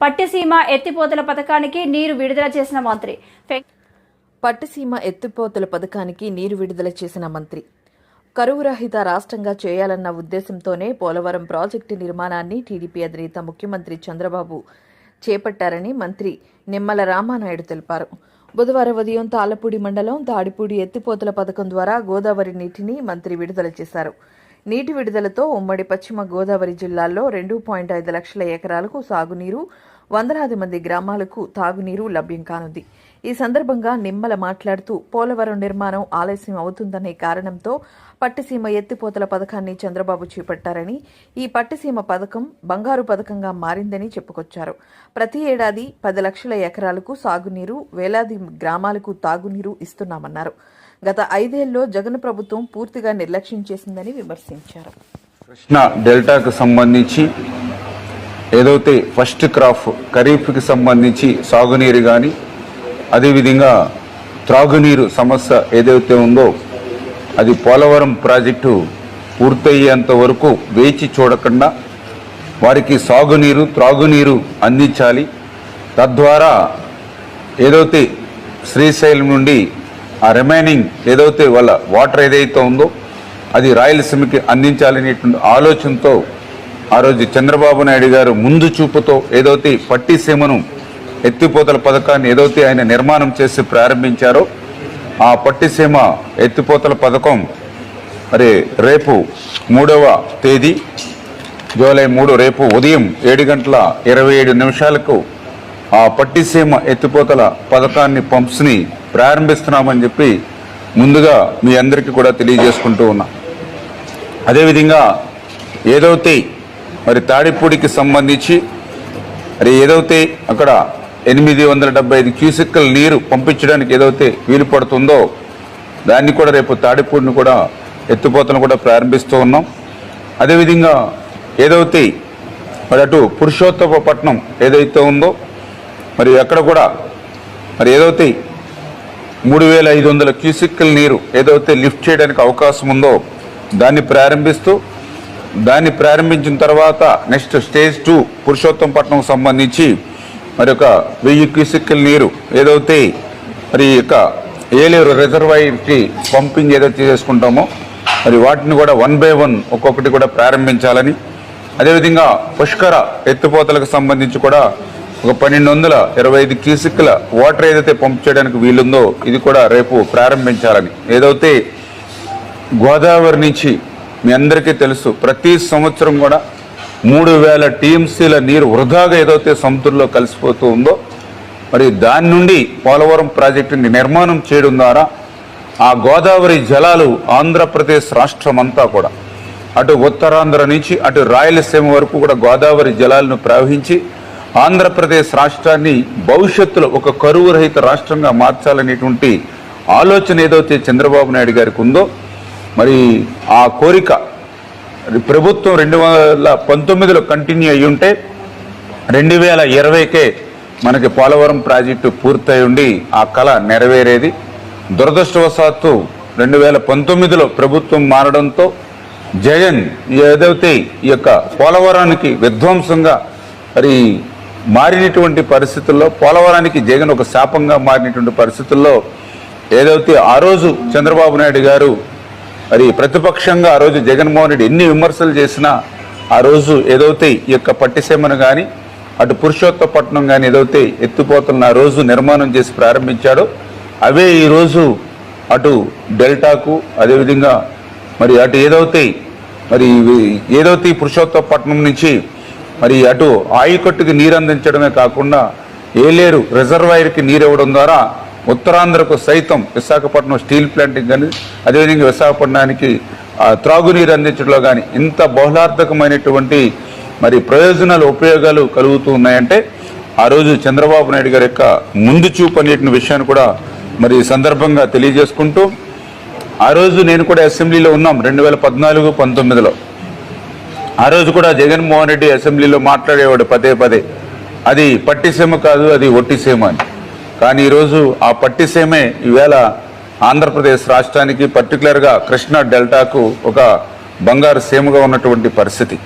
పట్టిసీమ ఎత్తిపోతల పథకానికి నీరు విడుదల చేసిన మంత్రి. పట్టిసీమ ఎత్తిపోతల పథకానికి నీరు విడుదల చేసిన మంత్రి. కరువు రహిత రాష్ట్రంగా చేయాలన్న ఉద్దేశంతోనే పోలవరం ప్రాజెక్టు నిర్మాణాన్ని టీడీపీ అధినేత ముఖ్యమంత్రి చంద్రబాబు చేపట్టారని మంత్రి నిమ్మల రామానాయుడు తెలిపారు. బుధవారం ఉదయం తాళపూడి మండలం తాడిపూడి ఎత్తిపోతల పథకం ద్వారా గోదావరి నీటిని మంత్రి విడుదల చేశారు. నీటి విడుదలతో ఉమ్మడి పశ్చిమ గోదావరి జిల్లాల్లో రెండు పాయింట్ ఐదు లక్షల ఎకరాలకు సాగునీరు వందలాది మంది గ్రామాలకు తాగునీరు లభ్యం కానుంది. ఈ సందర్భంగా నిమ్మల మాట్లాడుతూ పోలవరం నిర్మాణం ఆలస్యం అవుతుందనే కారణంతో పట్టిసీమ ఎత్తిపోతల పథకాన్ని చంద్రబాబు చేపట్టారని ఈ పట్టిసీమ పథకం బంగారు పథకంగా మారిందని చెప్పుకొచ్చారు. ప్రతి ఏడాది పది లక్షల ఎకరాలకు సాగునీరు వేలాది గ్రామాలకు తాగునీరు ఇస్తున్నామన్నారు. గత ఐదేళ్ళలో జగన్ ప్రభుత్వం పూర్తిగా నిర్లక్ష్యం చేసిందని విమర్శించారు. కృష్ణా డెల్టాకు సంబంధించి ఏదైతే ఫస్ట్ క్రాప్ ఖరీఫ్కి సంబంధించి సాగునీరు కానీ అదేవిధంగా త్రాగునీరు సమస్య ఏదైతే ఉందో అది పోలవరం ప్రాజెక్టు పూర్తయ్యేంత వరకు వేచి చూడకుండా వారికి సాగునీరు త్రాగునీరు అందించాలి. తద్వారా ఏదైతే శ్రీశైలం నుండి ఆ రిమైనింగ్ ఏదైతే వాళ్ళ వాటర్ ఏదైతే ఉందో అది రాయలసీమకి అందించాలనేటువంటి ఆలోచనతో ఆ రోజు చంద్రబాబు నాయుడు గారు ముందు చూపుతో ఏదైతే పట్టిసీమను ఎత్తిపోతల పథకాన్ని ఏదైతే ఆయన నిర్మాణం చేసి ప్రారంభించారో ఆ పట్టిసీమ ఎత్తిపోతల పథకం మరి రేపు మూడవ తేదీ జూలై మూడు రేపు ఉదయం ఏడు గంటల ఇరవై ఏడు నిమిషాలకు ఆ పట్టిసీమ ఎత్తిపోతల పథకాన్ని పంప్స్ని ప్రారంభిస్తున్నామని చెప్పి ముందుగా మీ అందరికీ కూడా తెలియజేసుకుంటూ ఉన్నా. అదేవిధంగా ఏదైతే మరి తాడిపూడికి సంబంధించి మరి ఏదైతే అక్కడ ఎనిమిది వందల డెబ్బై ఐదు క్యూసెక్కల నీరు పంపించడానికి ఏదైతే వీలు పడుతుందో దాన్ని కూడా రేపు తాడిపూడిని కూడా ఎత్తిపోతలను కూడా ప్రారంభిస్తూ ఉన్నాం. అదేవిధంగా ఏదైతే మరి అటు పురుషోత్తమ పట్నం ఏదైతే ఉందో మరి ఎక్కడ కూడా మరి ఏదైతే మూడు వేల ఐదు వందల క్యూసిక్కల నీరు ఏదైతే లిఫ్ట్ చేయడానికి అవకాశం ఉందో దాన్ని ప్రారంభిస్తూ దాన్ని ప్రారంభించిన తర్వాత నెక్స్ట్ స్టేజ్ టూ పురుషోత్తంపట్నం సంబంధించి మరి ఒక వెయ్యి క్యూసిక్కల నీరు ఏదైతే మరి యొక్క ఏలేరు రిజర్వాయర్కి పంపింగ్ ఏదైతే చేసుకుంటామో మరి వాటిని కూడా వన్ బై వన్ ఒక్కొక్కటి కూడా ప్రారంభించాలని అదేవిధంగా పుష్కర ఎత్తిపోతలకు సంబంధించి కూడా ఒక పన్నెండు వందల ఇరవై ఐదు క్యూసిక్ల వాటర్ ఏదైతే పంప్ చేయడానికి వీలుందో ఇది కూడా రేపు ప్రారంభించాలని. ఏదైతే గోదావరి నుంచి మీ అందరికీ తెలుసు ప్రతి సంవత్సరం కూడా మూడు వేల టీఎంసీల నీరు వృధాగా ఏదైతే సముద్రంలో కలిసిపోతూ ఉందో మరి దాని నుండి పోలవరం ప్రాజెక్టుని నిర్మాణం చేయడం ద్వారా ఆ గోదావరి జలాలు ఆంధ్రప్రదేశ్ రాష్ట్రం అంతా కూడా అటు ఉత్తరాంధ్ర నుంచి అటు రాయలసీమ వరకు కూడా గోదావరి జలాలను ప్రవహించి ఆంధ్రప్రదేశ్ రాష్ట్రాన్ని భవిష్యత్తులో ఒక కరువు రహిత రాష్ట్రంగా మార్చాలనేటువంటి ఆలోచన ఏదైతే చంద్రబాబు నాయుడు గారికి ఉందో మరి ఆ కోరిక ప్రభుత్వం రెండు వేల పంతొమ్మిదిలో కంటిన్యూ అయ్యి ఉంటే రెండు వేల ఇరవైకే మనకి పోలవరం ప్రాజెక్టు పూర్తయి ఉండి ఆ కళ నెరవేరేది. దురదృష్టవశాత్తు రెండు వేల పంతొమ్మిదిలో ప్రభుత్వం మారడంతో జగన్ ఏదైతే ఈ యొక్క పోలవరానికి విధ్వంసంగా మరి మారినటువంటి పరిస్థితుల్లో పోలవరానికి జగన్ ఒక శాపంగా మారినటువంటి పరిస్థితుల్లో ఏదైతే ఆ రోజు చంద్రబాబు నాయుడు గారు మరి ప్రతిపక్షంగా ఆ రోజు జగన్మోహన్ రెడ్డి ఎన్ని విమర్శలు చేసినా ఆ రోజు ఏదైతే ఈ యొక్క పట్టిసీమను కానీ అటు పురుషోత్తపట్నం కానీ ఏదైతే ఎత్తిపోతున్న ఆ రోజు నిర్మాణం చేసి ప్రారంభించాడో అవే ఈరోజు అటు డెల్టాకు అదేవిధంగా మరి అటు ఏదైతే మరి ఏదైతే ఈ పురుషోత్తపట్నం నుంచి మరి అటు ఆయుకట్టుకి నీరు అందించడమే కాకుండా ఏలేరు రిజర్వాయర్కి నీరు ఇవ్వడం ద్వారా ఉత్తరాంధ్రకు సైతం విశాఖపట్నం స్టీల్ ప్లాంట్కి కానీ అదేవిధంగా విశాఖపట్నానికి త్రాగునీరు అందించడంలో కానీ ఇంత బహుళార్థకమైనటువంటి మరి ప్రయోజనాలు ఉపయోగాలు కలుగుతూ ఉన్నాయంటే ఆ రోజు చంద్రబాబు నాయుడు గారి యొక్క ముందు చూపు అనేటువంటి విషయాన్ని కూడా మరి సందర్భంగా తెలియజేసుకుంటూ ఆ రోజు నేను కూడా అసెంబ్లీలో ఉన్నాం రెండు వేల పద్నాలుగు పంతొమ్మిదిలో. ఆ రోజు కూడా జగన్మోహన్ రెడ్డి అసెంబ్లీలో మాట్లాడేవాడు పదే పదే. అది పట్టిసీమ కాదు అది ఒట్టిసీమ అని. కానీ ఈరోజు ఆ పట్టిసీమే ఈవేళ ఆంధ్రప్రదేశ్ రాష్ట్రానికి పర్టికులర్గా కృష్ణా డెల్టాకు ఒక బంగారు సీమగా ఉన్నటువంటి పరిస్థితి.